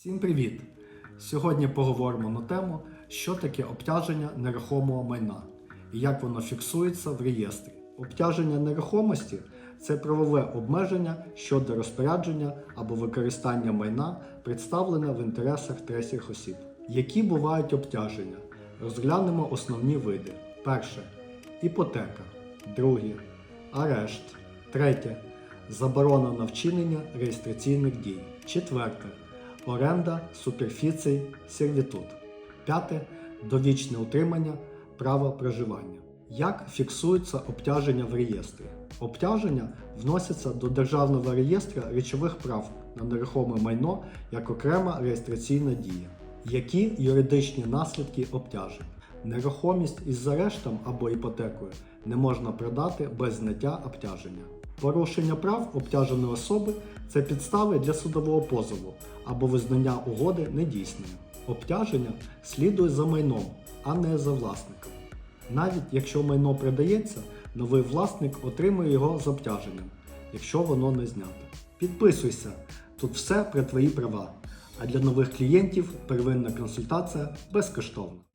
Всім привіт! Сьогодні поговоримо на тему, що таке обтяження нерухомого майна і як воно фіксується в реєстрі. Обтяження нерухомості це правове обмеження щодо розпорядження або використання майна, представлене в інтересах третіх осіб. Які бувають обтяження? Розглянемо основні види. Перше іпотека. Друге арешт. Третє заборона на вчинення реєстраційних дій. Четверте оренда суперфіцій сервітут. П'яте довічне утримання права проживання. Як фіксуються обтяження в реєстрі? Обтяження вносяться до Державного реєстру речових прав на нерухоме майно як окрема реєстраційна дія. Які юридичні наслідки обтяжень? Нерухомість із зарештом або іпотекою не можна продати без зняття обтяження. Порушення прав обтяженої особи це підстави для судового позову або визнання угоди недійсною. Обтяження слідує за майном, а не за власником. Навіть якщо майно продається, новий власник отримує його з обтяженням, якщо воно не знято. Підписуйся, тут все про твої права. А для нових клієнтів первинна консультація безкоштовна.